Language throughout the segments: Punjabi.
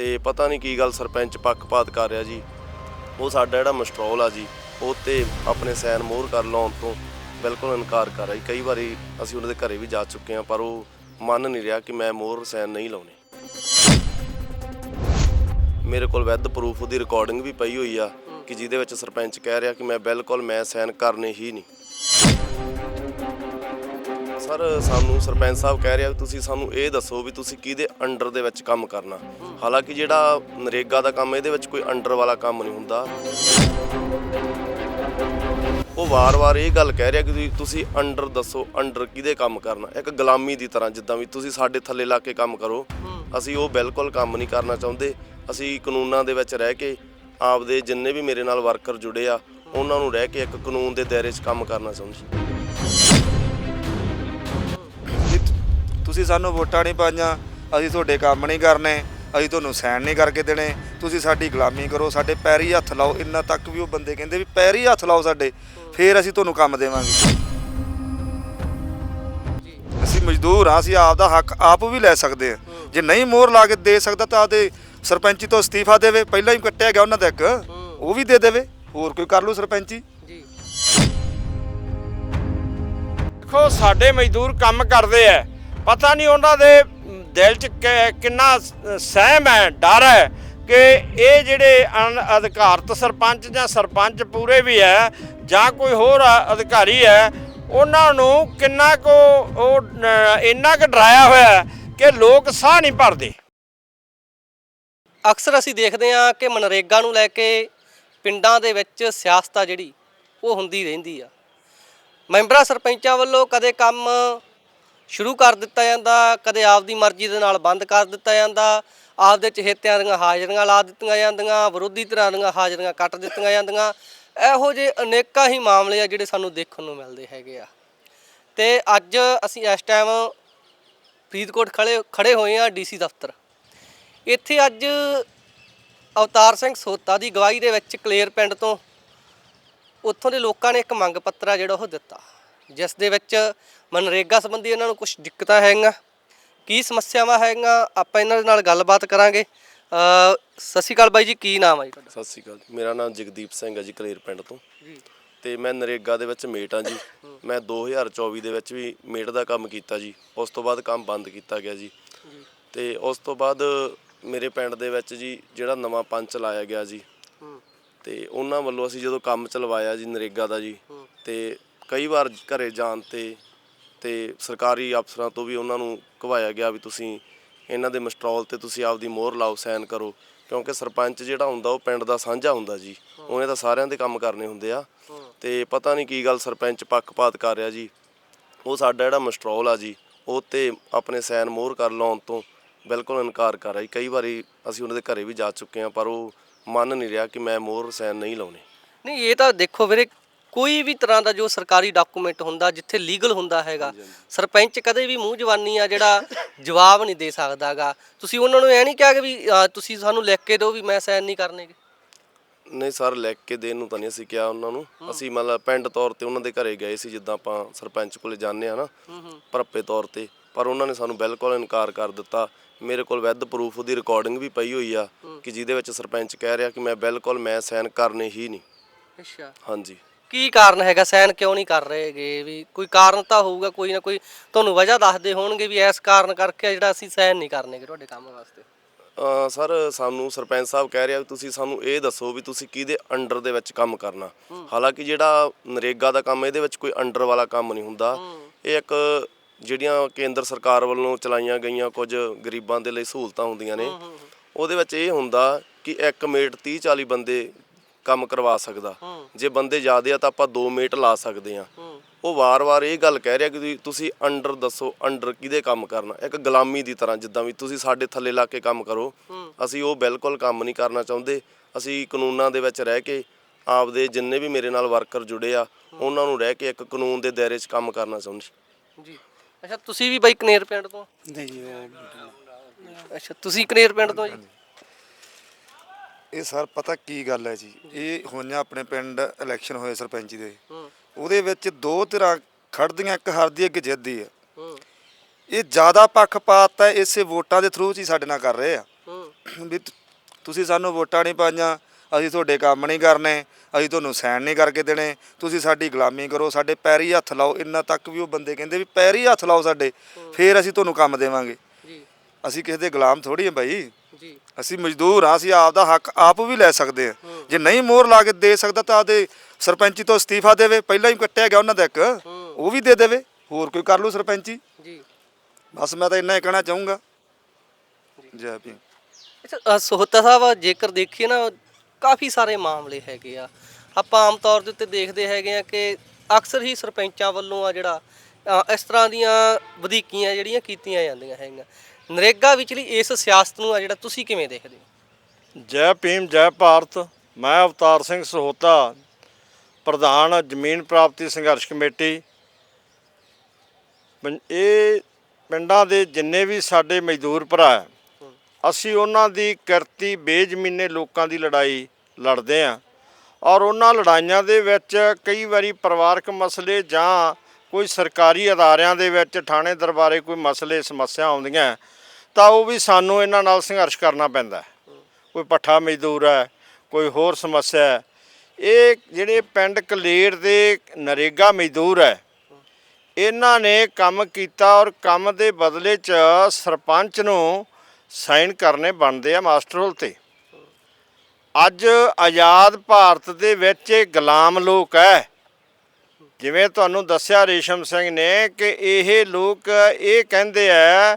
ਤੇ ਪਤਾ ਨਹੀਂ ਕੀ ਗੱਲ ਸਰਪੰਚ ਪੱਖਪਾਤ ਕਰ ਰਿਹਾ ਜੀ। ਉਹ ਸਾਡਾ ਜਿਹੜਾ ਮਸਟਰੋਲ ਆ ਜੀ, ਉਹ ਤੇ ਆਪਣੇ ਸੈਨ ਮੋਹਰ ਕਰ ਲਾਉਣ ਤੋਂ ਬਿਲਕੁਲ ਇਨਕਾਰ ਕਰ ਰਿਹਾ ਜੀ। ਕਈ ਵਾਰੀ ਅਸੀਂ ਉਹਨਾਂ ਦੇ ਘਰੇ ਵੀ ਜਾ ਚੁੱਕੇ ਹਾਂ, ਪਰ ਉਹ ਮੰਨ ਨਹੀਂ ਰਿਹਾ ਕਿ ਮੈਂ ਮੋਹਰ ਸੈਨ ਨਹੀਂ ਲਾਉਣੇ। ਮੇਰੇ ਕੋਲ ਵੈਦ ਪ੍ਰੂਫ ਦੀ ਰਿਕਾਰਡਿੰਗ ਵੀ ਪਈ ਹੋਈ ਆ ਕਿ ਜਿਹਦੇ ਵਿੱਚ ਸਰਪੰਚ ਕਹਿ ਰਿਹਾ ਕਿ ਮੈਂ ਬਿਲਕੁਲ ਮੈਂ ਸਾਈਨ ਕਰਨੇ ਹੀ ਨਹੀਂ। ਸਰ ਸਾਨੂੰ ਸਰਪੰਚ ਸਾਹਿਬ ਕਹਿ ਰਿਹਾ ਵੀ ਤੁਸੀਂ ਸਾਨੂੰ ਇਹ ਦੱਸੋ ਵੀ ਤੁਸੀਂ ਕਿਹਦੇ ਅੰਡਰ ਦੇ ਵਿੱਚ ਕੰਮ ਕਰਨਾ। ਹਾਲਾਂਕਿ ਜਿਹੜਾ ਨਰੇਗਾ ਦਾ ਕੰਮ, ਇਹਦੇ ਵਿੱਚ ਕੋਈ ਅੰਡਰ ਵਾਲਾ ਕੰਮ ਨਹੀਂ ਹੁੰਦਾ। ਉਹ ਵਾਰ-ਵਾਰ ਇਹ ਗੱਲ ਕਹਿ ਰਿਹਾ ਕਿ ਤੁਸੀਂ- ਅੰਡਰ ਦੱਸੋ ਅੰਡਰ ਕਿਹਦੇ ਕੰਮ ਕਰਨਾ। ਇੱਕ ਗੁਲਾਮੀ ਦੀ ਤਰ੍ਹਾਂ ਜਿੱਦਾਂ ਵੀ ਤੁਸੀਂ ਸਾਡੇ ਥੱਲੇ ਲਾ ਕੇ ਕੰਮ ਕਰੋ। ਅਸੀਂ ਉਹ ਬਿਲਕੁਲ ਕੰਮ ਨਹੀਂ ਕਰਨਾ ਚਾਹੁੰਦੇ। ਅਸੀਂ ਕਾਨੂੰਨਾਂ ਦੇ ਵਿੱਚ ਰਹਿ ਕੇ ਆਪਦੇ ਜਿੰਨੇ ਵੀ ਮੇਰੇ ਨਾਲ ਵਰਕਰ ਜੁੜੇ ਆ, ਉਹਨਾਂ ਨੂੰ ਰਹਿ ਕੇ ਇੱਕ ਕਾਨੂੰਨ ਦੇ ਦਾਇਰੇ 'ਚ ਕੰਮ ਕਰਨਾ ਚਾਹੁੰਦੇ ਤੁਸੀਂ ਸਾਨੂੰ ਵੋਟਾਂ ਨਹੀਂ ਪਾਈਆਂ, ਅਸੀਂ ਤੁਹਾਡੇ ਕੰਮ ਨਹੀਂ ਕਰਨੇ, ਅਸੀਂ ਤੁਹਾਨੂੰ ਸਾਈਨ ਨਹੀਂ ਕਰਕੇ ਦੇਣੇ। ਤੁਸੀਂ ਸਾਡੀ ਗੁਲਾਮੀ ਕਰੋ, ਸਾਡੇ ਪੈਰੀ ਹੱਥ ਲਾਓ, ਇੰਨਾ ਤੱਕ ਵੀ ਉਹ ਬੰਦੇ ਕਹਿੰਦੇ ਵੀ ਪੈਰੀ ਹੱਥ ਲਾਓ ਸਾਡੇ, ਫੇਰ ਅਸੀਂ ਤੁਹਾਨੂੰ ਕੰਮ ਦੇਵਾਂਗੇ। ਅਸੀਂ ਮਜ਼ਦੂਰ ਹਾਂ, ਅਸੀਂ ਆਪ ਦਾ ਹੱਕ ਆਪ ਵੀ ਲੈ ਸਕਦੇ ਹਾਂ। ਜੇ ਨਹੀਂ ਮੋਹਰ ਲਾ ਕੇ ਦੇ ਸਕਦਾ ਤਾਂ ਆਦੇ ਸਰਪੰਚੀ ਤੋਂ ਅਸਤੀਫਾ ਦੇਵੇ, ਪਹਿਲਾਂ ਹੀ ਕੱਟਿਆ ਗਿਆ ਉਹਨਾਂ ਦਾ ਇੱਕ, ਉਹ ਵੀ ਦੇ ਦੇਵੇ। ਹੋਰ ਕੋਈ ਕਰ ਲੂ ਸਰਪੰਚੀ? ਜੀ ਦੇਖੋ, ਸਾਡੇ ਮਜ਼ਦੂਰ ਕੰਮ ਕਰਦੇ ਐ ਪਤਾ ਨਹੀਂ ਉਹਨਾਂ ਦੇ ਦਿਲ 'ਚ ਕਿ- ਕਿੰਨਾ ਸਹਿਮ ਹੈ, ਡਰ ਹੈ ਕਿ ਇਹ ਜਿਹੜੇ ਅਨਅਧਿਕਾਰਤ ਸਰਪੰਚ ਜਾਂ ਸਰਪੰਚ ਪੂਰੇ ਵੀ ਹੈ ਜਾਂ ਕੋਈ ਹੋਰ ਅਧਿਕਾਰੀ ਹੈ, ਉਹਨਾਂ ਨੂੰ ਕਿੰਨਾ ਕੋ ਉਹ ਇੰਨਾ ਕੁ ਡਰਾਇਆ ਹੋਇਆ ਕਿ ਲੋਕ ਸਾਹ ਨਹੀਂ ਭਰਦੇ। ਅਕਸਰ ਅਸੀਂ ਦੇਖਦੇ ਹਾਂ ਕਿ ਮਨਰੇਗਾ ਨੂੰ ਲੈ ਕੇ ਪਿੰਡਾਂ ਦੇ ਵਿੱਚ ਸਿਆਸਤ ਆ ਜਿਹੜੀ, ਉਹ ਹੁੰਦੀ ਰਹਿੰਦੀ ਆ। ਮੈਂਬਰਾਂ ਸਰਪੰਚਾਂ ਵੱਲੋਂ ਕਦੇ ਕੰਮ ਸ਼ੁਰੂ ਕਰ ਦਿੱਤਾ ਜਾਂਦਾ, ਕਦੇ ਆਪਦੀ ਮਰਜ਼ੀ ਦੇ ਨਾਲ ਬੰਦ ਕਰ ਦਿੱਤਾ ਜਾਂਦਾ, ਆਪਦੇ ਚਹੇਤਿਆਂ ਦੀਆਂ ਹਾਜ਼ਰੀਆਂ ਲਾ ਦਿੱਤੀਆਂ ਜਾਂਦੀਆਂ, ਵਿਰੋਧੀ ਧਿਰਾਂ ਦੀਆਂ ਹਾਜ਼ਰੀਆਂ ਕੱਟ ਦਿੱਤੀਆਂ ਜਾਂਦੀਆਂ। ਇਹੋ ਜਿਹੇ ਅਨੇਕਾਂ ਹੀ ਮਾਮਲੇ ਆ ਜਿਹੜੇ ਸਾਨੂੰ ਦੇਖਣ ਨੂੰ ਮਿਲਦੇ ਹੈਗੇ ਆ। ਤੇ ਅੱਜ ਅਸੀਂ ਇਸ ਟਾਈਮ ਫਰੀਦਕੋਟ ਖੜੇ ਖੜੇ ਹੋਏ ਆ ਡੀਸੀ ਦਫ਼ਤਰ। ਇੱਥੇ ਅੱਜ ਅਵਤਾਰ ਸਿੰਘ ਸੋਤਾ ਦੀ ਗਵਾਹੀ ਦੇ ਵਿੱਚ ਕਲੇਰ ਪਿੰਡ ਤੋਂ ਉੱਥੋਂ ਦੇ ਲੋਕਾਂ ਨੇ ਇੱਕ ਮੰਗ ਪੱਤਰ ਆ ਜਿਹੜਾ ਉਹ ਦਿੱਤਾ, ਜਿਸ ਦੇ ਵਿੱਚ ਮਨਰੇਗਾ ਸੰਬੰਧੀ ਇਹਨਾਂ ਨੂੰ ਕੁਝ ਦਿੱਕਤਾਂ ਹੈਗੀਆਂ। ਕੀ ਸਮੱਸਿਆਵਾਂ ਹੈਗੀਆਂ? ਆਪਾਂ ਇਹਨਾਂ ਦੇ ਨਾਲ ਗੱਲਬਾਤ ਕਰਾਂਗੇ। ਅ ਸਤਿ ਸ਼੍ਰੀ ਅਕਾਲ ਬਾਈ ਜੀ ਕੀ ਨਾਮ ਜੀ ਤੁਹਾਡਾ? ਸਤਿ ਸ਼੍ਰੀ ਅਕਾਲ ਜੀ। ਮੇਰਾ ਨਾਮ ਜਗਦੀਪ ਸਿੰਘ ਹੈ ਜੀ ਕਲੇਰ ਪਿੰਡ ਤੋਂ। ਜੀ। ਤੇ ਮੈਂ ਨਰੇਗਾ ਦੇ ਵਿੱਚ ਮੇਟ ਆ ਜੀ। ਮੈਂ 2024 ਦੇ ਵਿੱਚ ਵੀ ਮੇਟ ਦਾ ਕੰਮ ਕੀਤਾ ਜੀ। ਉਸ ਤੋਂ ਬਾਅਦ ਕੰਮ ਬੰਦ ਕੀਤਾ ਗਿਆ ਜੀ। ਤੇ ਉਸ ਤੋਂ ਬਾਅਦ ਮੇਰੇ ਪਿੰਡ ਦੇ ਵਿੱਚ ਜੀ ਜਿਹੜਾ ਨਵਾਂ ਪੰਚ ਲਾਇਆ ਗਿਆ ਜੀ। ਹੂੰ। ਤੇ ਉਹਨਾਂ ਵੱਲੋਂ ਅਸੀਂ ਜਦੋਂ ਕੰਮ ਚਲਵਾਇਆ ਜੀ ਨਰੇਗਾ ਦਾ ਜੀ ਹੂੰ। ਤੇ ਕਈ ਵਾਰ ਘਰੇ ਜਾਣ ਤੇ ਤੇ ਸਰਕਾਰੀ ਅਫਸਰਾਂ ਤੋਂ ਵੀ ਉਹਨਾਂ ਨੂੰ ਕਵਾਇਆ ਗਿਆ ਵੀ ਤੁਸੀਂ ਇਹਨਾਂ ਦੇ ਮਸਟਰੋਲ ਤੇ ਤੁਸੀਂ ਆਪਦੀ ਮੋਹਰ ਲਾਓ ਸਾਈਨ ਕਰੋ। ਕਿਉਂਕਿ ਸਰਪੰਚ ਜਿਹੜਾ ਹੁੰਦਾ ਉਹ ਪਿੰਡ ਦਾ ਸਾਂਝਾ ਹੁੰਦਾ ਜੀ। ਉਹਨੇ ਤਾਂ ਸਾਰਿਆਂ ਦੇ ਕੰਮ ਕਰਨੇ ਹੁੰਦੇ ਆ। ਤੇ ਪਤਾ ਨਹੀਂ ਕੀ ਗੱਲ ਸਰਪੰਚ ਪੱਖਪਾਤ ਕਰ ਰਿਹਾ ਜੀ। ਉਹ ਸਾਡਾ ਜਿਹੜਾ ਮਸਟਰੋਲ ਆ ਜੀ ਉਹ ਤੇ ਆਪਣੇ ਸਾਈਨ ਮੋਹਰ ਕਰ ਲਾਉਣ ਤੋਂ ਬਿਲਕੁਲ ਇਨਕਾਰ ਕਰ ਰਿਹਾ ਜੀ। ਕਈ ਵਾਰੀ ਅਸੀਂ ਉਹਨਾਂ ਦੇ ਘਰੇ ਵੀ ਜਾ ਚੁੱਕੇ ਹਾਂ ਪਰ ਉਹ ਮੰਨ ਨਹੀਂ ਰਿਹਾ ਕਿ ਮੈਂ ਮੋਹਰ ਸਾਈਨ ਨਹੀਂ ਲਾਉਣੇ। ਨਹੀਂ ਇਹ ਤਾਂ ਦੇਖੋ ਵੀਰੇ ਕੋਈ ਵੀ ਤਰ੍ਹਾਂ ਦਾ ਜੋ ਸਰਕਾਰੀ ਡਾਕੂਮੈਂਟ ਹੁੰਦਾ ਜਿੱਥੇ ਲੀਗਲ ਹੁੰਦਾ ਹੈਗਾ ਸਰਪੰਚ ਕਦੇ ਵੀ ਮੂੰਹ ਜਵਾਨੀ ਆ ਜਿਹੜਾ ਜਵਾਬ ਨਹੀਂ ਦੇ ਸਕਦਾਗਾ ਤੁਸੀਂ ਉਹਨਾਂ ਨੂੰ ਐ ਨਹੀਂ ਕਿਹਾ ਕਿ ਵੀ ਤੁਸੀਂ ਸਾਨੂੰ ਲਿਖ ਕੇ ਦਿਓ ਵੀ ਮੈਂ ਸਾਈਨ ਨਹੀਂ ਕਰਨੇਗੇ ਨਹੀਂ ਸਰ ਲਿਖ ਕੇ ਦੇਣ ਨੂੰ ਤਾਂ ਨਹੀਂ ਅਸੀਂ ਕਿਹਾ ਉਹਨਾਂ ਨੂੰ। ਅਸੀਂ ਮਤਲਬ ਪਿੰਡ ਤੌਰ ਤੇ ਉਹਨਾਂ ਦੇ ਘਰੇ ਗਏ ਸੀ ਜਿੱਦਾਂ ਆਪਾਂ ਸਰਪੰਚ ਕੋਲੇ ਜਾਂਦੇ ਆ ਨਾ ਭਰਪੇ ਤੌਰ ਤੇ। ਪਰ ਉਹਨਾਂ ਨੇ ਸਾਨੂੰ ਬਿਲਕੁਲ ਇਨਕਾਰ ਕਰ ਦਿੱਤਾ। ਮੇਰੇ ਕੋਲ ਵੈਦ ਪ੍ਰੂਫ ਦੀ ਰਿਕਾਰਡਿੰਗ ਵੀ ਪਈ ਹੋਈ ਆ ਕਿ ਜਿਹਦੇ ਵਿੱਚ ਸਰਪੰਚ ਕਹਿ ਰਿਹਾ ਕਿ ਮੈਂ ਬਿਲਕੁਲ ਮੈਂ ਸਾਈਨ ਕਰਨੇ ਹੀ ਨਹੀਂ। ਅੱਛਾ। ਹਾਂਜੀ। ਕੀ ਕਾਰਨ ਹੈਗਾ? ਸਾਈਨ ਕਿਉਂ ਨਹੀਂ ਕਰ ਰਹੇਗੇ? ਵੀ ਕੋਈ ਕਾਰਨ ਤਾਂ ਹੋਊਗਾ ਕੋਈ ਨਾ ਕੋਈ ਤੁਹਾਨੂੰ ਵਜ੍ਹਾ ਦੱਸਦੇ ਹੋਣਗੇ ਵੀ ਇਸ ਕਾਰਨ ਕਰਕੇ ਜਿਹੜਾ ਅਸੀਂ ਸਾਈਨ ਨਹੀਂ ਕਰਨੇਗੇ ਤੁਹਾਡੇ ਕੰਮ ਵਾਸਤੇ। ਅਹ ਸਰ ਸਾਨੂੰ ਸਰਪੰਚ ਸਾਹਿਬ ਕਹਿ ਰਿਹਾ ਵੀ ਤੁਸੀਂ ਸਾਨੂੰ ਇਹ ਦੱਸੋ ਵੀ ਤੁਸੀਂ ਕਿਹਦੇ ਅੰਡਰ ਦੇ ਵਿੱਚ ਕੰਮ ਕਰਨਾ। ਹਾਲਾਂਕਿ ਜਿਹੜਾ ਨਰੇਗਾ ਦਾ ਕੰਮ ਇਹਦੇ ਵਿੱਚ ਕੋਈ ਅੰਡਰ ਵਾਲਾ ਕੰਮ ਨਹੀਂ ਹੁੰਦਾ। ਇਹ ਇੱਕ ਜਿਹੜੀਆਂ ਕੇਂਦਰ ਸਰਕਾਰ ਵੱਲੋਂ ਚਲਾਈਆਂ ਗਈਆਂ ਕੁਝ ਗਰੀਬਾਂ ਦੇ ਲਈ ਸਹੂਲਤਾਂ ਹੁੰਦੀਆਂ ਨੇ। ਉਹਦੇ ਵਿੱਚ ਇਹ ਹੁੰਦਾ ਕਿ ਇੱਕ ਮਿੰਟ 30 40 ਬੰਦੇ ਕੰਮ ਕਰਵਾ ਸਕਦਾ। ਜੇ ਬੰਦੇ ਜ਼ਿਆਦੇ ਆ ਤਾਂ ਆਪਾਂ 2 ਮਿੰਟ ਲਾ ਸਕਦੇ ਆ। ਉਹ ਵਾਰ-ਵਾਰ ਇਹ ਗੱਲ ਕਹਿ ਰਿਹਾ ਕਿ ਤੁਸੀਂ- ਅੰਡਰ ਦੱਸੋ ਅੰਡਰ ਕਿਹਦੇ ਕੰਮ ਕਰਨਾ? ਇੱਕ ਗੁਲਾਮੀ ਦੀ ਤਰ੍ਹਾਂ ਜਿੱਦਾਂ ਵੀ ਤੁਸੀਂ ਸਾਡੇ ਥੱਲੇ ਲਾ ਕੇ ਕੰਮ ਕਰੋ। ਅਸੀਂ ਉਹ ਬਿਲਕੁਲ ਕੰਮ ਨਹੀਂ ਕਰਨਾ ਚਾਹੁੰਦੇ। ਅਸੀਂ ਕਾਨੂੰਨਾਂ ਦੇ ਵਿੱਚ ਰਹਿ ਕੇ ਆਪਦੇ ਜਿੰਨੇ ਵੀ ਮੇਰੇ ਨਾਲ ਵਰਕਰ ਜੁੜੇ ਆ ਉਹਨਾਂ ਨੂੰ ਰਹਿ ਕੇ ਇੱਕ ਕਾਨੂੰਨ ਦੇ ਦਾਇਰੇ 'ਚ ਕੰਮ ਕਰਨਾ ਚਾਹੁੰਦੇ। ਜੀ। ਅੱਛਾ ਤੁਸੀਂ ਵੀ ਬਾਈ ਕਨੇਰ ਪਿੰਡ ਤੋਂ? ਨਹੀਂ ਜੀ ਅੱਛਾ ਤੁਸੀਂ ਕਨੇਰ ਪਿੰਡ ਤੋਂ ਜੀ? ਇਹ ਸਰ ਪਤਾ ਕੀ ਗੱਲ ਹੈ ਜੀ? ਇਹ ਹੋਈਆਂ ਆਪਣੇ ਪਿੰਡ ਇਲੈਕਸ਼ਨ ਹੋਏ ਸਰਪੰਚੀ ਦੇ। ਉਹਦੇ ਵਿੱਚ ਦੋ ਧਿਰਾਂ ਖੜਦੀਆਂ ਇੱਕ ਹਾਰਦੀ ਇੱਕ ਜਿੱਤਦੀ ਹੈ। ਇਹ ਜ਼ਿਆਦਾ ਪੱਖਪਾਤ ਹੈ ਇਸੇ ਵੋਟਾਂ ਦੇ ਥਰੂ ਚ ਹੀ ਸਾਡੇ ਨਾਲ ਕਰ ਰਹੇ ਆ। ਵੀ ਤੁਸੀਂ ਸਾਨੂੰ ਵੋਟਾਂ ਨਹੀਂ ਪਾਈਆਂ ਅਸੀਂ ਤੁਹਾਡੇ ਕੰਮ ਨਹੀਂ ਕਰਨੇ ਅਸੀਂ ਤੁਹਾਨੂੰ ਸਾਈਨ ਨਹੀਂ ਕਰਕੇ ਦੇਣੇ ਤੁਸੀਂ ਸਾਡੀ ਗੁਲਾਮੀ ਕਰੋ ਸਾਡੇ ਪੈਰੀ ਹੱਥ ਲਾਓ ਇੰਨਾ ਤੱਕ ਵੀ ਉਹ ਬੰਦੇ ਕਹਿੰਦੇ ਵੀ ਪੈਰੀ ਹੱਥ ਲਾਓ ਸਾਡੇ ਫੇਰ ਅਸੀਂ ਤੁਹਾਨੂੰ ਕੰਮ ਦੇਵਾਂਗੇ। ਅਸੀਂ ਕਿਸੇ ਦੇ ਗੁਲਾਮ ਥੋੜੀ ਹਾਂ ਬਾਈ। ਜੀ। ਅਸੀਂ ਮਜ਼ਦੂਰ ਹਾਂ ਅਸੀਂ ਆਪ ਦਾ ਹੱਕ ਆਪ ਵੀ ਲੈ ਸਕਦੇ ਹਾਂ। ਜੇ ਨਹੀਂ ਮੋਹਰ ਲਾ ਕੇ ਦੇ ਸਕਦਾ ਤਾਂ ਆਪਦੇ ਸਰਪੰਚੀ ਤੋਂ ਅਸਤੀਫਾ ਦੇਵੇ। ਪਹਿਲਾਂ ਹੀ ਕੱਟਿਆ ਗਿਆ ਉਹਨਾਂ ਦਾ ਇੱਕ ਉਹ ਵੀ ਦੇ ਦੇਵੇ। ਹੋਰ ਕੋਈ ਕਰ ਲੂ ਸਰਪੰਚੀ? ਜੀ। ਬਸ ਮੈਂ ਤਾਂ ਇੰਨਾ ਹੀ ਕਹਿਣਾ ਚਾਹੂੰਗਾ। ਜੈ। ਭੀਮ। ਅੱਛਾ ਸੋਹਤਾ ਸਾਹਿਬ ਜੇਕਰ ਦੇਖੀਏ ਨਾ ਕਾਫੀ ਸਾਰੇ ਮਾਮਲੇ ਹੈਗੇ ਆ। ਆਪਾਂ ਆਮ ਤੌਰ ਦੇ ਉੱਤੇ ਦੇਖਦੇ ਹੈਗੇ ਆ ਕਿ ਅਕਸਰ ਹੀ ਸਰਪੰਚਾਂ ਵੱਲੋਂ ਆ ਜਿਹੜਾ ਇਸ ਤਰ੍ਹਾਂ ਦੀਆਂ ਵਧੀਕੀਆਂ ਜਿਹੜੀਆਂ ਕੀਤੀਆਂ ਜਾਂਦੀਆਂ ਹੈਗੀਆਂ। ਨਰੇਗਾ ਵਿਚਲੀ ਇਸ ਸਿਆਸਤ ਨੂੰ ਆ ਜਿਹੜਾ ਤੁਸੀਂ ਕਿਵੇਂ ਦੇਖਦੇ ਹੋ? ਜੈ ਭੀਮ, ਜੈ ਭਾਰਤ। ਮੈਂ ਅਵਤਾਰ ਸਿੰਘ ਸਹੋਤਾ, ਪ੍ਰਧਾਨ ਜ਼ਮੀਨ ਪ੍ਰਾਪਤੀ ਸੰਘਰਸ਼ ਕਮੇਟੀ। ਇਹ ਪਿੰਡਾਂ ਦੇ ਜਿੰਨੇ ਵੀ ਸਾਡੇ ਮਜ਼ਦੂਰ ਭਰਾ ਅਸੀਂ ਉਹਨਾਂ ਦੀ ਕਿਰਤੀ ਬੇਜ਼ਮੀਨੇ ਲੋਕਾਂ ਦੀ ਲੜਾਈ ਲੜਦੇ ਆਂ ਔਰ ਉਹਨਾਂ ਲੜਾਈਆਂ ਦੇ ਵਿੱਚ ਕਈ ਵਾਰੀ ਪਰਿਵਾਰਕ ਮਸਲੇ ਜਾਂ ਕੋਈ ਸਰਕਾਰੀ ਅਦਾਰਿਆਂ ਦੇ ਵਿੱਚ, ਥਾਣੇ ਦਰਬਾਰੇ ਕੋਈ ਮਸਲੇ, ਸਮੱਸਿਆ ਆਉਂਦੀਆਂ ਤਾਂ ਉਹ ਵੀ ਸਾਨੂੰ ਇਹਨਾਂ ਨਾਲ ਸੰਘਰਸ਼ ਕਰਨਾ ਪੈਂਦਾ ਕੋਈ ਪੱਠਾ ਮਜ਼ਦੂਰ ਹੈ, ਕੋਈ ਹੋਰ ਸਮੱਸਿਆ ਹੈ। ਇਹ ਜਿਹੜੇ ਪਿੰਡ ਕਲੇਰ ਦੇ ਨਰੇਗਾ ਮਜ਼ਦੂਰ ਹੈ, ਇਹਨਾਂ ਨੇ ਕੰਮ ਕੀਤਾ ਔਰ ਕੰਮ ਦੇ ਬਦਲੇ 'ਚ ਸਰਪੰਚ ਨੂੰ ਸਾਈਨ ਕਰਨੇ ਬਣਦੇ ਆ ਮਾਸਟਰ ਹੋਲ ਤੇ। ਅੱਜ ਆਜ਼ਾਦ ਭਾਰਤ ਦੇ ਵਿੱਚ ਇਹ ਗੁਲਾਮ ਲੋਕ ਹੈ। ਜਿਵੇਂ ਤੁਹਾਨੂੰ ਦੱਸਿਆ ਰੇਸ਼ਮ ਸਿੰਘ ਨੇ ਕਿ ਇਹ ਲੋਕ ਇਹ ਕਹਿੰਦੇ ਆ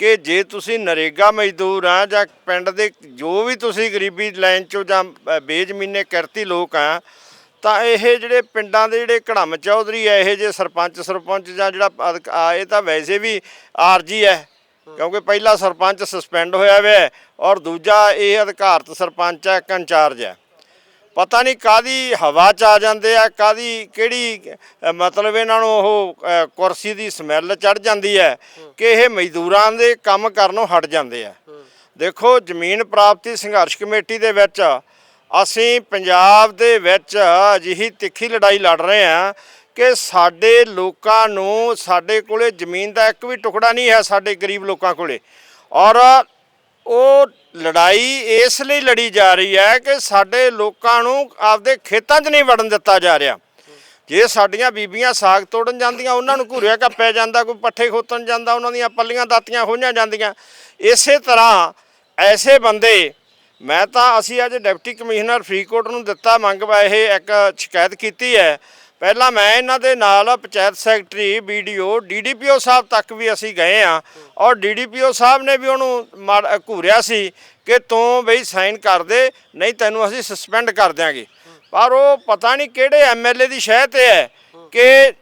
ਕਿ ਜੇ ਤੁਸੀਂ ਨਰੇਗਾ ਮਜ਼ਦੂਰ ਆ ਜਾਂ ਪਿੰਡ ਦੇ ਜੋ ਵੀ ਤੁਸੀਂ ਗਰੀਬੀ ਲਾਈਨ ਚੋਂ ਜਾਂ ਬੇਜ਼ਮੀਨੇ ਕਿਰਤੀ ਲੋਕ ਆ ਤਾਂ ਇਹ ਜਿਹੜੇ ਪਿੰਡਾਂ ਦੇ ਜਿਹੜੇ ਘੜਮ ਚੌਧਰੀ ਆ ਇਹ ਜੇ ਸਰਪੰਚ ਸਰਪੰਚ ਜਾਂ ਜਿਹੜਾ ਅਧਿਕ- ਆ, ਇਹ ਤਾਂ ਵੈਸੇ ਵੀ ਆਰਜੀ ਹੈ ਕਿਉਂਕਿ ਪਹਿਲਾ ਸਰਪੰਚ ਸਸਪੈਂਡ ਹੋਇਆ ਹੋਇਆ ਔਰ ਦੂਜਾ ਇਹ ਅਧਿਕਾਰਤ ਸਰਪੰਚ ਹੈ ਇੱਕ ਇੰਚਾਰਜ ਹੈ ਪਤਾ ਨਹੀਂ ਕਾਦੀ ਹਵਾ ਚ ਆ ਜਾਂਦੇ ਆ ਕਾਦੀ ਕਿਹੜੀ ਮਤਲਬ ਇਹਨਾਂ ਨੂੰ ਉਹ ਕੁਰਸੀ ਦੀ ਸਮੈਲ ਚੜ ਜਾਂਦੀ ਹੈ ਕਿ ਇਹ ਮਜ਼ਦੂਰਾਂ ਦੇ ਕੰਮ ਕਰਨੋਂ ਹਟ ਜਾਂਦੇ ਆ। ਦੇਖੋ, ਜ਼ਮੀਨ ਪ੍ਰਾਪਤੀ ਸੰਘਰਸ਼ ਕਮੇਟੀ ਦੇ ਵਿੱਚ ਅਸੀਂ ਪੰਜਾਬ ਦੇ ਵਿੱਚ ਅਜਿਹੀ ਤਿੱਖੀ ਲੜਾਈ ਲੜ ਰਹੇ ਹਾਂ ਕਿ ਸਾਡੇ ਲੋਕਾਂ ਨੂੰ ਸਾਡੇ ਕੋਲੇ ਜ਼ਮੀਨ ਦਾ ਇੱਕ ਵੀ ਟੁਕੜਾ ਨਹੀਂ ਹੈ ਸਾਡੇ ਗਰੀਬ ਲੋਕਾਂ ਕੋਲੇ। ਔਰ ਉਹ ਲੜਾਈ ਇਸ ਲਈ ਲੜੀ ਜਾ ਰਹੀ ਹੈ ਕਿ ਸਾਡੇ ਲੋਕਾਂ ਨੂੰ ਆਪਦੇ ਖੇਤਾਂ 'ਚ ਨਹੀਂ ਵੜਨ ਦਿੱਤਾ ਜਾ ਰਿਹਾ। ਜੇ ਸਾਡੀਆਂ ਬੀਬੀਆਂ ਸਾਗ ਤੋੜਨ ਜਾਂਦੀਆਂ, ਉਹਨਾਂ ਨੂੰ ਘੂਰਿਆ ਕੱਪਿਆ ਜਾਂਦਾ, ਕੋਈ ਪੱਠੇ ਖੋਤਣ ਜਾਂਦਾ, ਉਹਨਾਂ ਦੀਆਂ ਪੱਲੀਆਂ ਦਾਤੀਆਂ ਹੋਈਆਂ ਜਾਂਦੀਆਂ। ਇਸੇ ਤਰ੍ਹਾਂ ਐਸੇ ਬੰਦੇ, ਮੈਂ ਤਾਂ ਅਸੀਂ ਅੱਜ ਡਿਪਟੀ ਕਮਿਸ਼ਨਰ ਫਰੀਦਕੋਟ ਨੂੰ ਦਿੱਤਾ ਮੰਗ ਵਾ ਇਹ ਇੱਕ ਸ਼ਿਕਾਇਤ ਕੀਤੀ ਹੈ ਪਹਿਲਾਂ ਮੈਂ ਇਹਨਾਂ ਦੇ ਨਾਲ panchayat secretary BDO DDPO sahib ਤੱਕ ਵੀ ਅਸੀਂ ਗਏ ਆ। ਔਰ ਡੀਡੀਪੀਓ ਸਾਹਿਬ ਨੇ ਵੀ ਉਹਨੂੰ ਮਾੜ- ਘੂਰਿਆ ਸੀ ਕਿ ਤੂੰ ਬਈ ਸਾਈਨ ਕਰ ਦੇ, ਨਹੀਂ ਤੈਨੂੰ ਅਸੀਂ ਸਸਪੈਂਡ ਕਰ ਦਿਆਂਗੇ। ਪਰ ਉਹ ਪਤਾ ਨਹੀਂ ਕਿਹੜੇ ਐਮਐਲਏ ਦੀ ਸ਼ਹਿ ਤੇ ਹੈ ਕਿ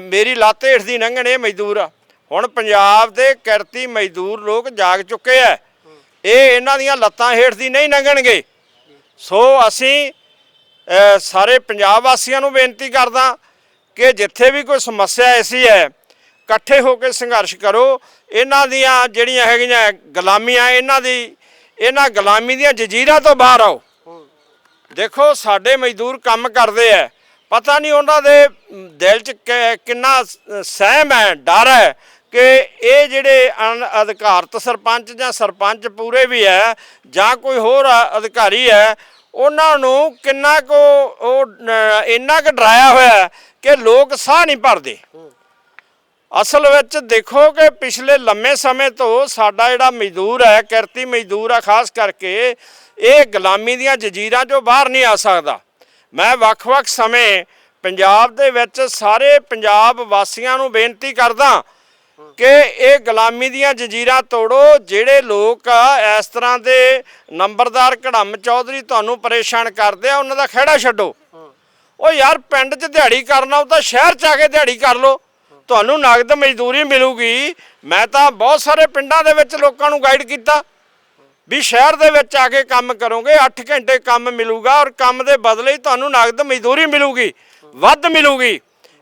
ਮੇਰੀ ਲੱਤ ਹੇਠ ਦੀ ਲੰਘਣ ਇਹ ਮਜ਼ਦੂਰ ਆ। ਹੁਣ ਪੰਜਾਬ ਦੇ ਕਿਰਤੀ ਮਜ਼ਦੂਰ ਲੋਕ ਜਾਗ ਚੁੱਕੇ ਆ। ਇਹ ਇਹਨਾਂ ਦੀਆਂ ਲੱਤਾਂ ਹੇਠ ਦੀ ਨਹੀਂ ਲੰਘਣਗੇ ਸੋ ਅਸੀਂ ਸਾਰੇ ਪੰਜਾਬ ਵਾਸੀਆਂ ਨੂੰ ਬੇਨਤੀ ਕਰਦਾ ਕਿ ਜਿੱਥੇ ਵੀ ਕੋਈ ਸਮੱਸਿਆ ਐਸੀ ਹੈ, ਇਕੱਠੇ ਹੋ ਕੇ ਸੰਘਰਸ਼ ਕਰੋ। ਇਹਨਾਂ ਦੀਆਂ ਜਿਹੜੀਆਂ ਹੈਗੀਆਂ ਗੁਲਾਮੀਆਂ, ਇਹਨਾਂ ਦੀ, ਇਹਨਾਂ ਗੁਲਾਮੀ ਦੀਆਂ ਜੰਜੀਰਾਂ ਤੋਂ ਬਾਹਰ ਆਓ। ਦੇਖੋ, ਸਾਡੇ ਮਜ਼ਦੂਰ ਕੰਮ ਕਰਦੇ ਐ। ਪਤਾ ਨਹੀਂ ਉਹਨਾਂ ਦੇ ਦਿਲ 'ਚ ਕਿ- ਕਿੰਨਾ ਸਹਿਮ ਹੈ ਡਰ ਹੈ ਕਿ ਇਹ ਜਿਹੜੇ ਅਨਅਧਿਕਾਰਤ ਸਰਪੰਚ ਜਾਂ ਸਰਪੰਚ ਪੂਰੇ ਵੀ ਹੈ ਜਾਂ ਕੋਈ ਹੋਰ ਅਧਿਕਾਰੀ ਹੈ ਉਹਨਾਂ ਨੂੰ ਕਿੰਨਾ ਕੋ ਉਹ ਇੰਨਾ ਕੁ ਡਰਾਇਆ ਹੋਇਆ ਕਿ ਲੋਕ ਸਾਹ ਨਹੀਂ ਭਰਦੇ। ਅਸਲ ਵਿੱਚ ਦੇਖੋ ਕਿ ਪਿਛਲੇ ਲੰਮੇ ਸਮੇਂ ਤੋਂ ਸਾਡਾ ਜਿਹੜਾ ਮਜ਼ਦੂਰ ਹੈ, ਕਿਰਤੀ ਮਜ਼ਦੂਰ ਆ, ਖਾਸ ਕਰਕੇ ਇਹ ਗੁਲਾਮੀ ਦੀਆਂ ਜਜ਼ੀਰਾਂ ਚੋਂ ਬਾਹਰ ਨਹੀਂ ਆ ਸਕਦਾ। ਮੈਂ ਵੱਖ-ਵੱਖ ਸਮੇਂ ਪੰਜਾਬ ਦੇ ਵਿੱਚ ਸਾਰੇ ਪੰਜਾਬ ਵਾਸੀਆਂ ਨੂੰ ਬੇਨਤੀ ਕਰਦਾ ਕਿ ਇਹ ਗੁਲਾਮੀ ਦੀਆਂ ਜੰਜੀਰਾਂ ਤੋੜੋ, ਜਿਹੜੇ ਲੋਕ ਇਸ ਤਰ੍ਹਾਂ ਦੇ ਨੰਬਰਦਾਰ ਘੜਮ ਚੌਧਰੀ ਤੁਹਾਨੂੰ ਪਰੇਸ਼ਾਨ ਕਰਦੇ ਆ, ਉਹਨਾਂ ਦਾ ਖਹਿੜਾ ਛੱਡੋ। ਉਹ ਯਾਰ ਪਿੰਡ 'ਚ ਦਿਹਾੜੀ ਕਰਨਾ ਉਹ ਤਾਂ ਸ਼ਹਿਰ 'ਚ ਆ ਕੇ ਦਿਹਾੜੀ ਕਰ ਲਓ। ਤੁਹਾਨੂੰ ਨਗਦ ਮਜ਼ਦੂਰੀ ਮਿਲੂਗੀ। ਮੈਂ ਤਾਂ ਬਹੁਤ ਸਾਰੇ ਪਿੰਡਾਂ ਦੇ ਵਿੱਚ ਲੋਕਾਂ ਨੂੰ ਗਾਈਡ ਕੀਤਾ ਵੀ ਸ਼ਹਿਰ ਦੇ ਵਿੱਚ ਆ ਕੇ ਕੰਮ ਕਰੋਗੇ 8 ਘੰਟੇ ਕੰਮ ਮਿਲੂਗਾ ਔਰ ਕੰਮ ਦੇ ਬਦਲੇ ਤੁਹਾਨੂੰ ਨਗਦ ਮਜ਼ਦੂਰੀ ਮਿਲੂਗੀ, ਵੱਧ ਮਿਲੂਗੀ।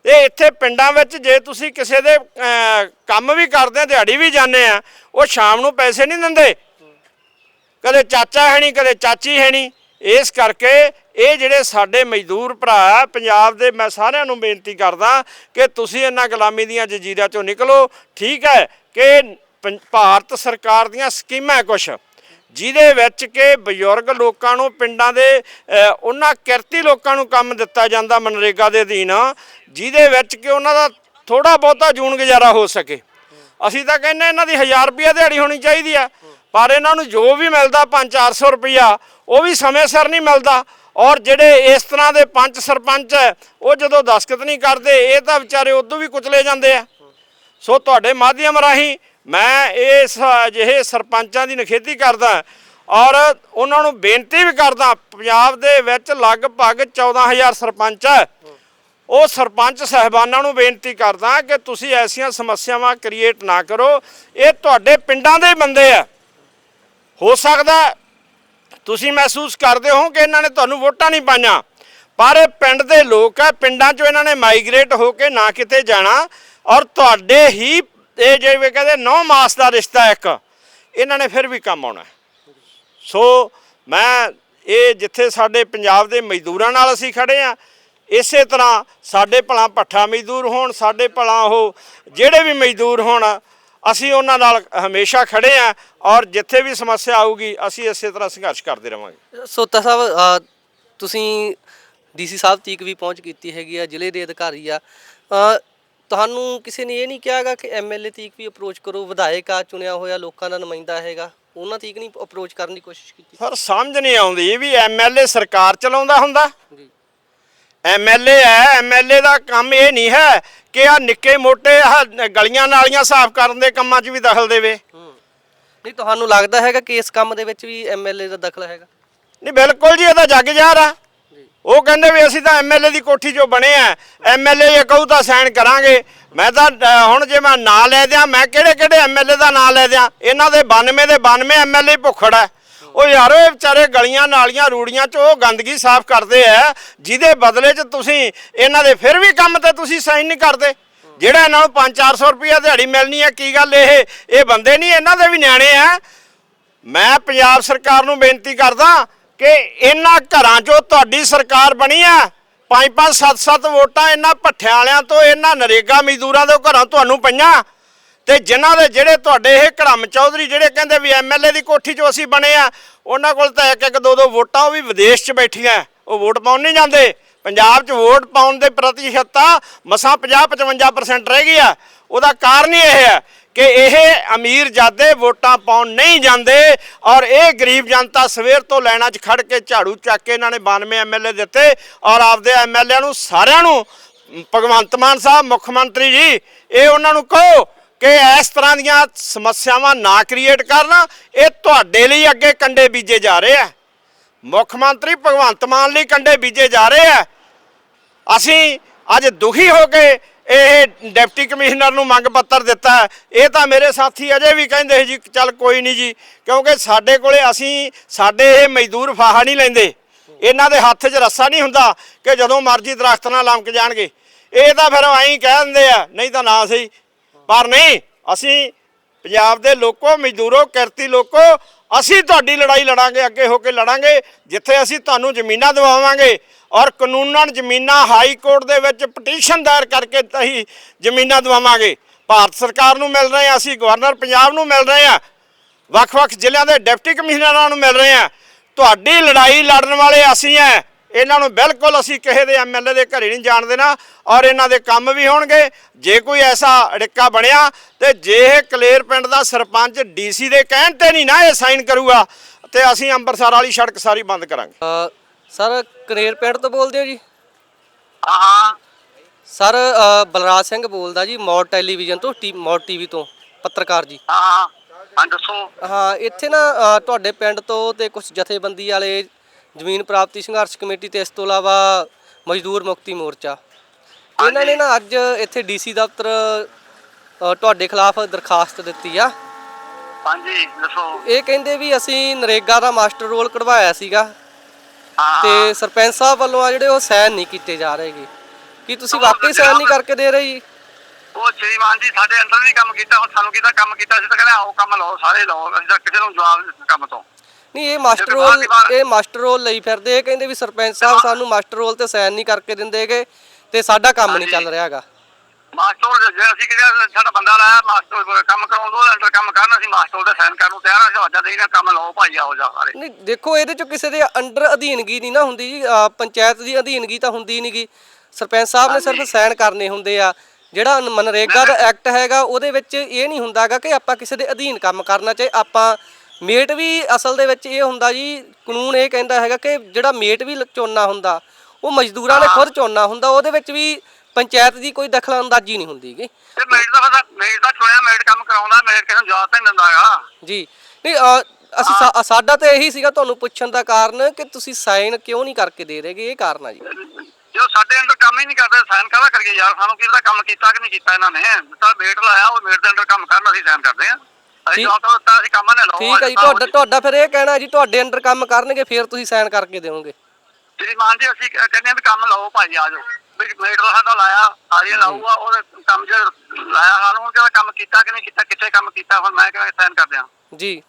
ਇਹ ਇੱਥੇ ਪਿੰਡਾਂ ਵਿੱਚ ਜੇ ਤੁਸੀਂ ਕਿਸੇ ਦੇ ਕੰਮ ਵੀ ਕਰਦੇ ਆ, ਦਿਹਾੜੀ ਵੀ ਜਾਂਦੇ ਆ, ਉਹ ਸ਼ਾਮ ਨੂੰ ਪੈਸੇ ਨਹੀਂ ਦਿੰਦੇ। ਕਦੇ ਚਾਚਾ ਹੈ ਨਹੀਂ, ਕਦੇ ਚਾਚੀ ਹੈ ਨਹੀਂ। ਇਸ ਕਰਕੇ ਇਹ ਜਿਹੜੇ ਸਾਡੇ ਮਜ਼ਦੂਰ ਭਰਾ ਪੰਜਾਬ ਦੇ ਮੈਂ ਸਾਰਿਆਂ ਨੂੰ ਬੇਨਤੀ ਕਰਦਾ ਕਿ ਤੁਸੀਂ ਇਹਨਾਂ ਗੁਲਾਮੀ ਦੀਆਂ ਜੰਜੀਰਾਂ ਚੋਂ ਨਿਕਲੋ। ਠੀਕ ਹੈ ਕਿ ਪੰ- ਭਾਰਤ ਸਰਕਾਰ ਦੀਆਂ ਸਕੀਮਾਂ ਕੁਛ ਜਿਹਦੇ ਵਿੱਚ ਕਿ ਬਜ਼ੁਰਗ ਲੋਕਾਂ ਨੂੰ, ਪਿੰਡਾਂ ਦੇ ਉਹਨਾਂ ਕਿਰਤੀ ਲੋਕਾਂ ਨੂੰ ਕੰਮ ਦਿੱਤਾ ਜਾਂਦਾ ਮਨਰੇਗਾ ਦੇ ਅਧੀਨ, ਜਿਹਦੇ ਵਿੱਚ ਕਿ ਉਹਨਾਂ ਦਾ ਥੋੜਾ ਬਹੁਤਾ ਜੂਨ ਗੁਜ਼ਾਰਾ ਹੋ ਸਕੇ। ਅਸੀਂ ਤਾਂ ਕਹਿੰਦੇ ਇਹਨਾਂ ਦੀ 1000 ਰੁਪਏ ਦਿਹਾੜੀ ਹੋਣੀ ਚਾਹੀਦੀ ਆ, ਪਰ ਇਹਨਾਂ ਨੂੰ ਜੋ ਵੀ ਮਿਲਦਾ 5-400 ਰੁਪਇਆ ਉਹ ਵੀ ਸਮੇਂ ਸਿਰ ਨਹੀਂ ਮਿਲਦਾ। ਔਰ ਜਿਹੜੇ ਇਸ ਤਰ੍ਹਾਂ ਦੇ ਪੰਚ ਸਰਪੰਚ ਹੈ ਉਹ ਜਦੋਂ ਦਸਖਤ ਨਹੀਂ ਕਰਦੇ, ਇਹ ਤਾਂ ਵਿਚਾਰੇ ਉਦੋਂ ਵੀ ਕੁਚਲੇ ਜਾਂਦੇ ਆ। ਸੋ ਤੁਹਾਡੇ ਮਾਧਿਅਮ ਰਾਹੀਂ ਮੈਂ ਇਸ ਅਜਿਹੇ ਸਰਪੰਚਾਂ ਦੀ ਨਿਖੇਧੀ ਕਰਦਾ ਔਰ ਉਹਨਾਂ ਨੂੰ ਬੇਨਤੀ ਵੀ ਕਰਦਾ, ਪੰਜਾਬ ਦੇ ਵਿੱਚ ਲਗਭਗ 14000 ਸਰਪੰਚ ਹੈ ਉਹ ਸਰਪੰਚ ਸਹਿਬਾਨਾਂ ਨੂੰ ਬੇਨਤੀ ਕਰਦਾ ਕਿ ਤੁਸੀਂ ਐਸੀਆਂ ਸਮੱਸਿਆਵਾਂ ਕ੍ਰੀਏਟ ਨਾ ਕਰੋ। ਇਹ ਤੁਹਾਡੇ ਪਿੰਡਾਂ ਦੇ ਬੰਦੇ ਆ। ਹੋ ਸਕਦਾ ਤੁਸੀਂ ਮਹਿਸੂਸ ਕਰਦੇ ਹੋ ਕਿ ਇਹਨਾਂ ਨੇ ਤੁਹਾਨੂੰ ਵੋਟਾਂ ਨਹੀਂ ਪਾਈਆਂ, ਪਰ ਇਹ ਪਿੰਡ ਦੇ ਲੋਕ ਆ, ਪਿੰਡਾਂ 'ਚੋਂ ਇਹਨਾਂ ਨੇ ਮਾਈਗ੍ਰੇਟ ਹੋ ਕੇ ਨਾ ਕਿਤੇ ਜਾਣਾ ਔਰ ਤੁਹਾਡੇ ਹੀ ਇਹ ਜਿਵੇਂ ਕਹਿੰਦੇ ਨੌ ਮਾਸ ਦਾ ਰਿਸ਼ਤਾ ਇੱਕ ਇਹਨਾਂ ਨੇ ਫਿਰ ਵੀ ਕੰਮ ਆਉਣਾ ਸੋ ਮੈਂ ਇਹ ਜਿੱਥੇ ਸਾਡੇ ਪੰਜਾਬ ਦੇ ਮਜ਼ਦੂਰਾਂ ਨਾਲ ਅਸੀਂ ਖੜੇ ਆ ਇਸੇ ਤਰ੍ਹਾਂ ਸਾਡੇ ਭਲਾ ਪੱਠਾ ਮਜ਼ਦੂਰ ਹੋਣ ਸਾਡੇ ਭਲਾ ਉਹ ਜਿਹੜੇ ਵੀ ਮਜ਼ਦੂਰ ਹੋਣ ਅਸੀਂ ਉਹਨਾਂ ਨਾਲ ਹਮੇਸ਼ਾ ਖੜੇ ਆ ਔਰ ਜਿੱਥੇ ਵੀ ਸਮੱਸਿਆ ਆਊਗੀ ਅਸੀਂ ਇਸੇ ਤਰ੍ਹਾਂ ਸੰਘਰਸ਼ ਕਰਦੇ ਰਵਾਂਗੇ। ਸੋਤਾ ਸਾਹਿਬ ਅ, ਤੁਸੀਂ ਡੀਸੀ ਸਾਹਿਬ ਤੀਕ ਵੀ ਪਹੁੰਚ ਕੀਤੀ ਹੈਗੀ ਆ ਜ਼ਿਲ੍ਹੇ ਦੇ ਅਧਿਕਾਰੀ ਆ। ਤੁਹਾਨੂੰ ਕਿਸੇ ਨੇ ਇਹ ਨਹੀਂ ਕਿਹਾਗਾ ਕਿ ਐਮਐਲਏ ਤੀਕ ਵੀ ਅਪਰੋਚ ਕਰੋ ਵਿਧਾਇਕ ਆ ਚੁਣਿਆ ਹੋਇਆ ਲੋਕਾਂ ਦਾ ਨੁਮਾਇੰਦਾ ਹੈਗਾ। ਉਹਨਾਂ ਤੀਕ ਨਹੀਂ ਅਪਰੋਚ ਕਰਨ ਦੀ ਕੋਸ਼ਿਸ਼ ਕੀਤੀ। ਪਰ ਸਮਝ ਨਹੀਂ ਆਉਂਦੀ ਇਹ ਵੀ ਐਮਐਲਏ ਸਰਕਾਰ ਚਲਾਉਂਦਾ ਹੁੰਦਾ। ਜੀ। ਐਮਐਲਏ ਹੈ ਐਮਐਲਏ ਦਾ ਕੰਮ ਇਹ ਨਹੀਂ ਹੈ ਕਿ ਆ ਨਿੱਕੇ ਮੋਟੇ ਆਹ ਗਲੀਆਂ ਨਾਲੀਆਂ ਸਾਫ਼ ਕਰਨ ਦੇ ਕੰਮਾਂ 'ਚ ਵੀ ਦਖਲ ਦੇਵੇ। ਨਹੀਂ ਤੁਹਾਨੂੰ ਲੱਗਦਾ ਹੈਗਾ ਕਿ ਇਸ ਕੰਮ ਦੇ ਵਿੱਚ ਵੀ ਐਮਐਲਏ ਦਾ ਦਖਲ ਹੈਗਾ? ਨਹੀਂ ਬਿਲਕੁਲ ਜੀ ਇਹ ਤਾਂ ਜੱਗ ਜ਼ਾਹਰ ਆ। ਉਹ ਕਹਿੰਦੇ ਵੀ ਅਸੀਂ ਤਾਂ ਐਮਐਲਏ ਦੀ ਕੋਠੀ 'ਚੋਂ ਬਣੇ ਆ। ਐਮਐਲਏ ਇਹ ਕਹੂ ਤਾਂ ਸਾਈਨ ਕਰਾਂਗੇ। ਮੈਂ ਤਾਂ ਹੁਣ ਜੇ ਮੈਂ ਨਾਂ ਲੈ ਦਿਆਂ, ਮੈਂ ਕਿਹੜੇ ਕਿਹੜੇ ਐਮਐਲਏ ਦਾ ਨਾਂ ਲੈ ਦਿਆਂ? ਇਹਨਾਂ ਦੇ 92 ਦੇ 92 ਐਮਐਲਏ ਭੁੱਖੜ ਹੈ ਉਹ ਯਾਰ ਇਹ ਵਿਚਾਰੇ ਗਲੀਆਂ ਨਾਲੀਆਂ ਰੂੜੀਆਂ 'ਚ ਉਹ ਗੰਦਗੀ ਸਾਫ਼ ਕਰਦੇ ਆ ਜਿਹਦੇ ਬਦਲੇ 'ਚ ਤੁਸੀਂ ਇਹਨਾਂ ਦੇ ਫਿਰ ਵੀ ਕੰਮ ਤੇ ਤੁਸੀਂ ਸਾਈਨ ਨਹੀਂ ਕਰਦੇ। ਜਿਹੜਾ ਇਹਨਾਂ ਨੂੰ 5-400 ਰੁਪਏ ਦਿਹਾੜੀ ਮਿਲਣੀ ਹੈ ਕੀ ਗੱਲ ਇਹ? ਇਹ ਬੰਦੇ ਨਹੀਂ, ਇਹਨਾਂ ਦੇ ਵੀ ਨਿਆਣੇ ਆ ਮੈਂ ਪੰਜਾਬ ਸਰਕਾਰ ਨੂੰ ਬੇਨਤੀ ਕਰਦਾ ਕਿ ਇਹਨਾਂ ਘਰਾਂ 'ਚੋਂ ਤੁਹਾਡੀ ਸਰਕਾਰ ਬਣੀ ਆ? ਪੰਜ ਪੰਜ, ਸੱਤ ਸੱਤ ਵੋਟਾਂ ਇਹਨਾਂ ਭੱਠਿਆਂ ਵਾਲਿਆਂ ਤੋਂ, ਇਹਨਾਂ ਨਰੇਗਾ ਮਜ਼ਦੂਰਾਂ ਦੇ ਘਰਾਂ ਤੁਹਾਨੂੰ ਪਈਆਂ? ਤੇ ਜਿਨ੍ਹਾਂ ਦੇ ਜਿਹੜੇ ਤੁਹਾਡੇ ਇਹ ਕੜਮ ਚੌਧਰੀ ਜਿਹੜੇ ਕਹਿੰਦੇ ਵੀ ਐਮਐਲਏ ਦੀ ਕੋਠੀ 'ਚੋਂ ਅਸੀਂ ਬਣੇ ਆ, ਉਹਨਾਂ ਕੋਲ ਤਾਂ ਇੱਕ ਇੱਕ ਦੋ ਦੋ ਵੋਟਾਂ ਉਹ ਵੀ ਵਿਦੇਸ਼ 'ਚ ਬੈਠੀਆਂ। ਉਹ ਵੋਟ ਪਾਉਣ ਨਹੀਂ ਜਾਂਦੇ। ਪੰਜਾਬ 'ਚ ਵੋਟ ਪਾਉਣ ਦੇ ਪ੍ਰਤੀਸ਼ਤਤਾ ਮਸਾਂ 50 55% ਰਹਿ ਗਈ ਆ। ਉਹਦਾ ਕਾਰਨ ਹੀ ਇਹ ਹੈ ਕਿ ਇਹ ਅਮੀਰ ਜਾਦੇ ਵੋਟਾਂ ਪਾਉਣ ਨਹੀਂ ਜਾਂਦੇ ਔਰ ਇਹ ਗਰੀਬ ਜਨਤਾ ਸਵੇਰ ਤੋਂ ਲਾਈਨਾਂ 'ਚ ਖੜ ਕੇ ਝਾੜੂ ਚੱਕ ਕੇ ਇਹਨਾਂ ਨੇ 92 ਐਮਐਲਏ ਦਿੱਤੇ ਔਰ ਆਪਦੇ ਐਮਐਲਏ ਨੂੰ ਸਾਰਿਆਂ ਨੂੰ ਭਗਵੰਤ ਮਾਨ ਸਾਹਿਬ, ਮੁੱਖ ਮੰਤਰੀ ਜੀ, ਇਹ ਉਹਨਾਂ ਨੂੰ ਕਹੋ ਕਿ ਇਸ ਤਰ੍ਹਾਂ ਦੀਆਂ ਸਮੱਸਿਆਵਾਂ ਨਾ ਕ੍ਰੀਏਟ ਕਰਨ, ਇਹ ਤੁਹਾਡੇ ਲਈ ਅੱਗੇ ਕੰਡੇ ਬੀਜੇ ਜਾ ਰਹੇ ਆ। ਮੁੱਖ ਮੰਤਰੀ ਭਗਵੰਤ ਮਾਨ ਲਈ ਕੰਡੇ ਬੀਜੇ ਜਾ ਰਹੇ ਆ। ਅਸੀਂ ਅੱਜ ਦੁਖੀ ਹੋ ਕੇ ਇਹ ਡਿਪਟੀ ਕਮਿਸ਼ਨਰ ਨੂੰ ਮੰਗ ਪੱਤਰ ਦਿੱਤਾ ਇਹ ਤਾਂ ਮੇਰੇ ਸਾਥੀ ਅਜੇ ਵੀ ਕਹਿੰਦੇ ਸੀ ਜੀ, ਚੱਲ ਕੋਈ ਨਹੀਂ ਜੀ, ਕਿਉਂਕਿ ਸਾਡੇ ਕੋਲੇ ਅਸੀਂ, ਸਾਡੇ ਇਹ ਮਜ਼ਦੂਰ ਫਾਹਾ ਨਹੀਂ ਲੈਂਦੇ। ਇਹਨਾਂ ਦੇ ਹੱਥ 'ਚ ਰੱਸਾ ਨਹੀਂ ਹੁੰਦਾ ਕਿ ਜਦੋਂ ਮਰਜ਼ੀ ਦਰਖਤ ਨਾਲ ਲੰਮਕ ਜਾਣਗੇ। ਇਹ ਤਾਂ ਫਿਰ ਐਂ ਕਹਿ ਦਿੰਦੇ ਆ, ਨਹੀਂ ਤਾਂ ਨਾ ਸਹੀ। ਪਰ ਨਹੀਂ, ਅਸੀਂ ਪੰਜਾਬ ਦੇ ਲੋਕੋ, ਮਜ਼ਦੂਰੋ, ਕਿਰਤੀ ਲੋਕੋ, ਅਸੀਂ ਤੁਹਾਡੀ ਲੜਾਈ ਲੜਾਂਗੇ, ਅੱਗੇ ਹੋ ਕੇ ਲੜਾਂਗੇ, ਜਿੱਥੇ ਅਸੀਂ ਤੁਹਾਨੂੰ ਜ਼ਮੀਨਾਂ ਦਿਵਾਵਾਂਗੇ। ਔਰ ਕਾਨੂੰਨਨ ਜ਼ਮੀਨਾਂ ਹਾਈ ਕੋਰਟ ਦੇ ਵਿੱਚ ਪਟੀਸ਼ਨ ਦਾਇਰ ਕਰਕੇ ਅਸੀਂ ਜ਼ਮੀਨਾਂ ਦਵਾਵਾਂਗੇ। ਭਾਰਤ ਸਰਕਾਰ ਨੂੰ ਮਿਲ ਰਹੇ ਹਾਂ ਅਸੀਂ ਗਵਰਨਰ ਪੰਜਾਬ ਨੂੰ ਮਿਲ ਰਹੇ ਹਾਂ ਵੱਖ-ਵੱਖ ਜ਼ਿਲ੍ਹਿਆਂ ਦੇ ਡਿਪਟੀ ਕਮਿਸ਼ਨਰਾਂ ਨੂੰ ਮਿਲ ਰਹੇ ਹਾਂ ਤੁਹਾਡੀ ਲੜਾਈ ਲੜਨ ਵਾਲੇ ਅਸੀਂ ਹੈ ਇਹਨਾਂ ਨੂੰ ਬਿਲਕੁਲ ਅਸੀਂ ਕਿਸੇ ਦੇ ਐਮਐਲਏ ਦੇ ਘਰੇ ਨਹੀਂ ਜਾਣ ਦੇਣਾ ਔਰ ਇਹਨਾਂ ਦੇ ਕੰਮ ਵੀ ਹੋਣਗੇ। ਜੇ ਕੋਈ ਐਸਾ ਅੜਿੱਕਾ ਬਣਿਆ ਤੇ ਜੇ ਇਹ ਕਲੇਰ ਪਿੰਡ ਦਾ ਸਰਪੰਚ ਡੀਸੀ ਦੇ ਕਹਿਣ ਤੇ ਨਹੀਂ ਨਾ ਇਹ ਸਾਈਨ ਕਰੂਗਾ, ਤੇ ਅਸੀਂ ਅੰਮ੍ਰਿਤਸਰ ਵਾਲੀ ਸੜਕ ਸਾਰੀ ਬੰਦ ਕਰਾਂਗੇ। ਸਰ ਕਨੇਰ ਪਿੰਡ ਤੋਂ ਬੋਲਦੇ ਹੋ ਜੀ? ਹਾਂ ਸਰ ਅ, ਬਲਰਾਜ ਸਿੰਘ ਬੋਲਦਾ ਜੀ ਮੌੜ ਟੈਲੀਵਿਜ਼ਨ ਤੋਂ ਟੀ ਮੌੜ ਟੀਵੀ ਤੋਂ ਪੱਤਰਕਾਰ ਜੀ। ਹਾਂ ਹਾਂ। ਦੱਸੋ। ਹਾਂ ਇੱਥੇ ਨਾ ਅ, ਤੁਹਾਡੇ ਪਿੰਡ ਤੋਂ ਤੇ ਕੁਝ ਜਥੇਬੰਦੀ ਵਾਲੇ ਜ਼ਮੀਨ ਪ੍ਰਾਪਤੀ ਸੰਘਰਸ਼ ਕਮੇਟੀ ਤੇ ਇਸ ਤੋਂ ਇਲਾਵਾ ਮਜ਼ਦੂਰ ਮੁਕਤੀ ਮੋਰਚਾ। ਇਹਨਾਂ ਨੇ ਨਾ ਅੱਜ ਇੱਥੇ ਡੀਸੀ ਦਫ਼ਤਰ ਅ, ਤੁਹਾਡੇ ਖਿਲਾਫ ਦਰਖਾਸਤ ਦਿੱਤੀ ਆ। ਹਾਂਜੀ ਦੱਸੋ। ਇਹ ਕਹਿੰਦੇ ਵੀ ਅਸੀਂ ਨਰੇਗਾ ਦਾ ਮਾਸਟਰ ਰੋਲ ਕਢਵਾਇਆ ਸੀਗਾ। ਹਾਂ ਤੇ ਸਰਪੰਚ ਸਾਹਿਬ ਵੱਲੋਂ ਆ ਜਿਹੜੇ ਉਹ ਸਾਈਨ ਨਹੀਂ ਕੀਤੇ ਜਾ ਰਹੇਗੇ ਕੀ ਤੁਸੀਂ ਵਾਕਈ ਸਾਈਨ ਨਹੀਂ ਕਰਕੇ ਦੇ ਰਹੇ ਜੀ? ਉਹ ਸ਼੍ਰੀਮਾਨ ਜੀ ਸਾਡੇ ਅੰਦਰ ਨਹੀਂ ਕੰਮ ਕੀਤਾ ਹੁਣ ਸਾਨੂੰ ਕਿਹਦਾ ਕੰਮ ਕੀਤਾ? ਸੀ ਤਾਂ ਕਹਿੰਦੇ ਆਓ ਕੰਮ ਲਓ ਸਾਰੇ ਲਓ। ਅਸੀਂ ਤਾਂ ਕਿਸੇ ਨੂੰ ਜਵਾਬ ਨਹੀਂ ਦਿੱਤਾ ਕੰਮ ਤੋਂ। ਨਹੀਂ ਇਹ ਮਾਸਟਰ ਰੋਲ ਇਹ ਮਾਸਟਰ ਰੋਲ ਲਈ ਫਿਰਦੇ ਇਹ ਕਹਿੰਦੇ ਵੀ ਸਰਪੰਚ ਸਾਹਿਬ ਸਾਨੂੰ ਮਾਸਟਰ ਰੋਲ ਤੇ ਸਾਈਨ ਨਹੀਂ ਕਰਕੇ ਦਿੰਦੇਗੇ ਤੇ ਸਾਡਾ ਕੰਮ ਨਹੀਂ ਚੱਲ ਰਿਹਾਗਾ ਮਾਸਟਰ ਜੇ ਅਸੀਂ ਕਿਹਾ ਸਾਡਾ ਬੰਦਾ ਲਾਇਆ ਮਾਸਟਰ ਕੰਮ ਕਰਾਉਣ ਦੋ ਅੰਡਰ ਕੰਮ ਕਰਨ ਅਸੀਂ ਮਾਸਟਰ ਦੇ ਸਾਈਨ ਕਰਨ ਨੂੰ ਤਿਆਰ ਹਾਂ ਜਵਾਜਾ ਦੇ ਨਾ ਕੰਮ ਲਓ ਭਾਈ ਆਓ ਜਾ ਸਾਰੇ। ਨਹੀਂ ਦੇਖੋ ਇਹਦੇ ਚ ਕਿਸੇ ਦੇ ਅੰਡਰ ਅਧੀਨਗੀ ਨਹੀਂ ਨਾ ਹੁੰਦੀ ਜੀ ਪੰਚਾਇਤ ਦੀ ਅਧੀਨਗੀ ਤਾਂ ਹੁੰਦੀ ਨਹੀਂਗੀ ਸਰਪੰਚ ਸਾਹਿਬ ਨੇ ਸਿਰਫ ਸਾਈਨ ਕਰਨੇ ਹੁੰਦੇ ਆ। ਜਿਹੜਾ ਮਨਰੇਗਾ ਦਾ ਐਕਟ ਹੈਗਾ ਉਹਦੇ ਵਿੱਚ ਇਹ ਨਹੀਂ ਹੁੰਦਾਗਾ ਕਿ ਆਪਾਂ ਕਿਸੇ ਦੇ ਅਧੀਨ ਕੰਮ ਕਰਨਾ ਚਾਹੇ ਆਪਾਂ ਮੇਟ ਵੀ ਅਸਲ ਦੇ ਵਿੱਚ ਇਹ ਹੁੰਦਾ ਜੀ ਕਾਨੂੰਨ ਇਹ ਕਹਿੰਦਾ ਹੈਗਾ ਕਿ ਜਿਹੜਾ ਮੇਟ ਵੀ ਚੁਣਨਾ ਹੁੰਦਾ ਉਹ ਮਜ਼ਦੂਰਾਂ ਨੇ ਖੁਦ ਚੁਣਨਾ ਹੁੰਦਾ ਉਹਦੇ ਵਿੱਚ ਵੀ ਪੰਚਾਇਤ ਦੀ ਕੋਈ ਦਖਲ ਅੰਦਾਜ਼ੀ ਨਹੀਂ ਹੁੰਦੀਗੀ ਤੇ ਮੇਟ ਦਾ ਬੰਦਾ ਮੇਟ ਦਾ ਚੁਣਿਆ ਮੇਟ ਕੰਮ ਕਰਾਉਂਦਾ ਮੇਟ ਕਿਸੇ ਨੂੰ ਜਵਾਬ ਤਾਂ ਨਹੀਂ ਦਿੰਦਾਗਾ ਜੀ। ਨਹੀਂ ਅਹ, ਅਸੀਂ ਸਾ- ਸਾਡਾ ਤਾਂ ਇਹੀ ਸੀਗਾ ਤੁਹਾਨੂੰ ਪੁੱਛਣ ਦਾ ਕਾਰਨ ਕਿ ਤੁਸੀਂ ਸਾਈਨ ਕਿਉਂ ਨਹੀਂ ਕਰਕੇ ਦੇ ਰਹੇਗੇ ਇਹ ਕਾਰਨ ਆ ਜੀ। ਜੋ ਸਾਡੇ ਅੰਡਰ ਕੰਮ ਹੀ ਨਹੀਂ ਕਰਦੇ ਸਾਈਨ ਕਾਹਦਾ ਕਰੀਏ ਯਾਰ? ਸਾਨੂੰ ਕੀ ਪਤਾ ਕੰਮ ਕੀਤਾ ਕਿ ਨਹੀਂ ਕੀਤਾ ਇਹਨਾਂ ਨੇ? ਤਾਂ ਮੇਟ ਲਾਇਆ ਉਹ ਮੇਟ ਦੇ ਅੰਡਰ ਕੰਮ ਕਰਨ ਅਸੀਂ ਸਾਈਨ ਕਰਦੇ ਆ ਅਸੀਂ ਠੀਕ- ਜਵਾਬ ਤਾਂ ਦਿੱਤਾ ਅਸੀਂ ਕੰਮ ਨੇ ਲਓ ਠੀਕ ਹੈ ਜੀ ਤੁਹਾਡਾ ਤੁਹਾਡਾ ਫਿਰ ਇਹ ਕਹਿਣਾ ਜੀ ਤੁਹਾਡੇ ਅੰਡਰ ਕੰਮ ਕਰਨਗੇ ਫਿਰ ਤੁਸੀਂ ਸਾਈਨ ਕਰਕੇ ਦਿਓਗੇ ਜੀ ਅਸੀਂ ਕ- ਕਹਿੰਦੇ ਆ ਵੀ ਕੰਮ ਲਓ ਭਾਈ ਆ ਜਾਓ। ਵੀ ਮੇਟ ਦਾ ਸਾਡਾ ਲਾਇਆ ਆਰੀਆ ਲਾਊਗਾ ਉਹਦੇ ਕੰਮ ਜੇ ਲਾਇਆ ਸਾਨੂੰ ਜਿਹੜਾ ਕੰਮ ਕੀਤਾ ਕਿ ਨਹੀਂ ਕੀਤਾ ਕਿੱਥੇ ਕੰਮ ਕੀਤਾ ਹੁਣ ਮੈਂ ਕਿਵੇਂ ਸਾਈਨ ਕਰਦੇ ਆ ਜੀ।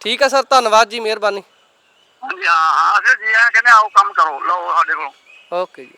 ਠੀਕ ਹੈ ਸਰ ਧੰਨਵਾਦ ਜੀ ਮਿਹਰਬਾਨੀ। ਹਾਂਜੀ ਹਾਂ ਹਾਂ ਅਸੀਂ ਜੀ ਆ ਕਹਿੰਦੇ ਆਓ ਕੰਮ ਕਰੋ ਲਓ ਸਾਡੇ ਕੋਲ। ਓਕੇ ਜੀ।